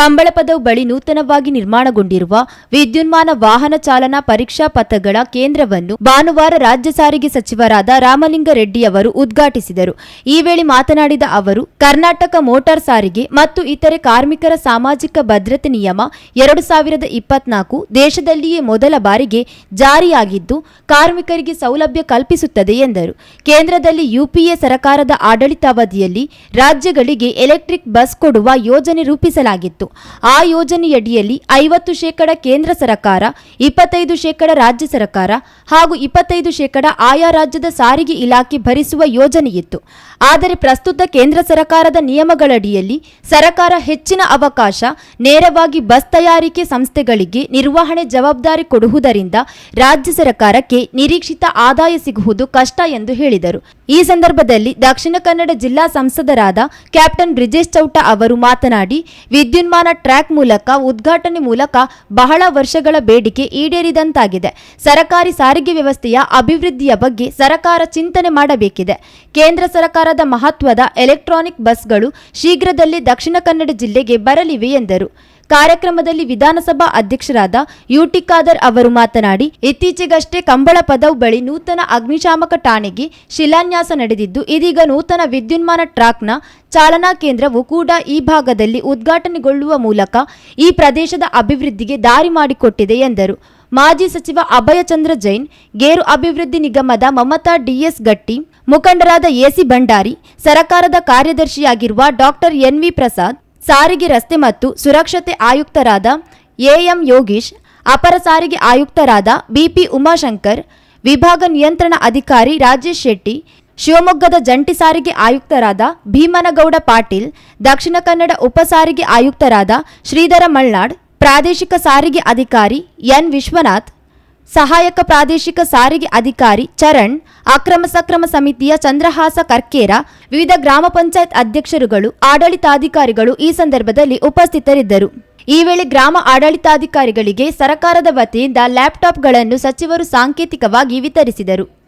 ಕಂಬಳಪದವು ಬಳಿ ನೂತನವಾಗಿ ನಿರ್ಮಾಣಗೊಂಡಿರುವ ವಿದ್ಯುನ್ಮಾನ ವಾಹನ ಚಾಲನಾ ಪರೀಕ್ಷಾ ಪಥಗಳ ಕೇಂದ್ರವನ್ನು ಭಾನುವಾರ ರಾಜ್ಯ ಸಾರಿಗೆ ಸಚಿವರಾದ ರಾಮಲಿಂಗರೆಡ್ಡಿ ಅವರು ಉದ್ಘಾಟಿಸಿದರು. ಈ ವೇಳೆ ಮಾತನಾಡಿದ ಅವರು, ಕರ್ನಾಟಕ ಮೋಟಾರ್ ಸಾರಿಗೆ ಮತ್ತು ಇತರೆ ಕಾರ್ಮಿಕರ ಸಾಮಾಜಿಕ ಭದ್ರತೆ ನಿಯಮ ಎರಡು ಸಾವಿರದ ಇಪ್ಪತ್ನಾಲ್ಕು ದೇಶದಲ್ಲಿಯೇ ಮೊದಲ ಬಾರಿಗೆ ಜಾರಿಯಾಗಿದ್ದು, ಕಾರ್ಮಿಕರಿಗೆ ಸೌಲಭ್ಯ ಕಲ್ಪಿಸುತ್ತದೆ ಎಂದರು. ಕೇಂದ್ರದಲ್ಲಿ ಯುಪಿಎ ಸರ್ಕಾರದ ಆಡಳಿತಾವಧಿಯಲ್ಲಿ ರಾಜ್ಯಗಳಿಗೆ ಎಲೆಕ್ಟ್ರಿಕ್ ಬಸ್ ಕೊಡುವ ಯೋಜನೆ ರೂಪಿಸಲಾಗಿತ್ತು. ಆ ಯೋಜನೆಯಡಿಯಲ್ಲಿ ಐವತ್ತು ಶೇಕಡ ಕೇಂದ್ರ ಸರ್ಕಾರ, ಇಪ್ಪತ್ತೈದು ಶೇಕಡ ರಾಜ್ಯ ಸರ್ಕಾರ ಹಾಗೂ ಇಪ್ಪತ್ತೈದು ಶೇಕಡ ಆಯಾ ರಾಜ್ಯದ ಸಾರಿಗೆ ಇಲಾಖೆ ಭರಿಸುವ ಯೋಜನೆಯಿತ್ತು. ಆದರೆ ಪ್ರಸ್ತುತ ಕೇಂದ್ರ ಸರ್ಕಾರದ ನಿಯಮಗಳಡಿಯಲ್ಲಿ ಸರ್ಕಾರ ಹೆಚ್ಚಿನ ಅವಕಾಶ, ನೇರವಾಗಿ ಬಸ್ ತಯಾರಿಕೆ ಸಂಸ್ಥೆಗಳಿಗೆ ನಿರ್ವಹಣೆ ಜವಾಬ್ದಾರಿ ಕೊಡುವುದರಿಂದ ರಾಜ್ಯ ಸರ್ಕಾರಕ್ಕೆ ನಿರೀಕ್ಷಿತ ಆದಾಯ ಸಿಗುವುದು ಕಷ್ಟ ಎಂದು ಹೇಳಿದರು. ಈ ಸಂದರ್ಭದಲ್ಲಿ ದಕ್ಷಿಣ ಕನ್ನಡ ಜಿಲ್ಲಾ ಸಂಸದರಾದ ಕ್ಯಾಪ್ಟನ್ ಬ್ರಿಜೇಶ್ ಚೌಟ ಅವರು ಮಾತನಾಡಿ, ವಿದ್ಯುನ್ಮಾನ ಟ್ರ್ಯಾಕ್ ಮೂಲಕ, ಉದ್ಘಾಟನೆ ಮೂಲಕ ಬಹಳ ವರ್ಷಗಳ ಬೇಡಿಕೆ ಈಡೇರಿದಂತಾಗಿದೆ. ಸರಕಾರಿ ಸಾರಿಗೆ ವ್ಯವಸ್ಥೆಯ ಅಭಿವೃದ್ಧಿಯ ಬಗ್ಗೆ ಸರಕಾರ ಚಿಂತನೆ ಮಾಡಬೇಕಿದೆ. ಕೇಂದ್ರ ಸರ್ಕಾರದ ಮಹತ್ವದ ಎಲೆಕ್ಟ್ರಾನಿಕ್ ಬಸ್ಗಳು ಶೀಘ್ರದಲ್ಲೇ ದಕ್ಷಿಣ ಕನ್ನಡ ಜಿಲ್ಲೆಗೆ ಬರಲಿವೆ ಎಂದರು. ಕಾರ್ಯಕ್ರಮದಲ್ಲಿ ವಿಧಾನಸಭಾ ಅಧ್ಯಕ್ಷರಾದ ಯುಟಿ ಖಾದರ್ ಅವರು ಮಾತನಾಡಿ, ಇತ್ತೀಚೆಗಷ್ಟೇ ಕಂಬಳ ಪದವು ಬಳಿ ನೂತನ ಅಗ್ನಿಶಾಮಕ ಠಾಣೆಗೆ ಶಿಲಾನ್ಯಾಸ ನಡೆದಿದ್ದು, ಇದೀಗ ನೂತನ ವಿದ್ಯುನ್ಮಾನ ಟ್ರಾಕ್ನ ಚಾಲನಾ ಕೇಂದ್ರವು ಕೂಡ ಈ ಭಾಗದಲ್ಲಿ ಉದ್ಘಾಟನೆಗೊಳ್ಳುವ ಮೂಲಕ ಈ ಪ್ರದೇಶದ ಅಭಿವೃದ್ಧಿಗೆ ದಾರಿ ಮಾಡಿಕೊಟ್ಟಿದೆ ಎಂದರು. ಮಾಜಿ ಸಚಿವ ಅಭಯಚಂದ್ರ ಜೈನ್, ಗೇರು ಅಭಿವೃದ್ಧಿ ನಿಗಮದ ಮಮತಾ ಡಿಎಸ್ ಗಟ್ಟಿ, ಮುಖಂಡರಾದ ಎಸಿ ಭಂಡಾರಿ, ಸರಕಾರದ ಕಾರ್ಯದರ್ಶಿಯಾಗಿರುವ ಡಾಕ್ಟರ್ ಎನ್ವಿ ಪ್ರಸಾದ್ ಸಾರಿಗೆ ರಸ್ತೆ ಮತ್ತು ಸುರಕ್ಷತೆ ಆಯುಕ್ತರಾದ ಎಎಂ ಯೋಗೀಶ್, ಅಪರ ಸಾರಿಗೆ ಆಯುಕ್ತರಾದ ಬಿಪಿ ಉಮಾಶಂಕರ್, ವಿಭಾಗ ನಿಯಂತ್ರಣ ಅಧಿಕಾರಿ ರಾಜೇಶ್ ಶೆಟ್ಟಿ, ಶಿವಮೊಗ್ಗದ ಜಂಟಿ ಸಾರಿಗೆ ಆಯುಕ್ತರಾದ ಭೀಮನಗೌಡ ಪಾಟೀಲ್, ದಕ್ಷಿಣ ಕನ್ನಡ ಉಪ ಸಾರಿಗೆ ಆಯುಕ್ತರಾದ ಶ್ರೀಧರ ಮಲ್ನಾಡ್, ಪ್ರಾದೇಶಿಕ ಸಾರಿಗೆ ಅಧಿಕಾರಿ ಎನ್ ವಿಶ್ವನಾಥ್ ಸಹಾಯಕ ಪ್ರಾದೇಶಿಕ ಸಾರಿಗೆ ಅಧಿಕಾರಿ ಚರಣ್, ಅಕ್ರಮ ಸಕ್ರಮ ಸಮಿತಿಯ ಚಂದ್ರಹಾಸ ಕರ್ಕೇರ, ವಿವಿಧ ಗ್ರಾಮ ಪಂಚಾಯತ್ ಅಧ್ಯಕ್ಷರುಗಳು, ಆಡಳಿತಾಧಿಕಾರಿಗಳು ಈ ಸಂದರ್ಭದಲ್ಲಿ ಉಪಸ್ಥಿತರಿದ್ದರು. ಈ ವೇಳೆ ಗ್ರಾಮ ಆಡಳಿತಾಧಿಕಾರಿಗಳಿಗೆ ಸರಕಾರದ ವತಿಯಿಂದ ಲ್ಯಾಪ್ಟಾಪ್ಗಳನ್ನು ಸಚಿವರು ಸಾಂಕೇತಿಕವಾಗಿ ವಿತರಿಸಿದರು.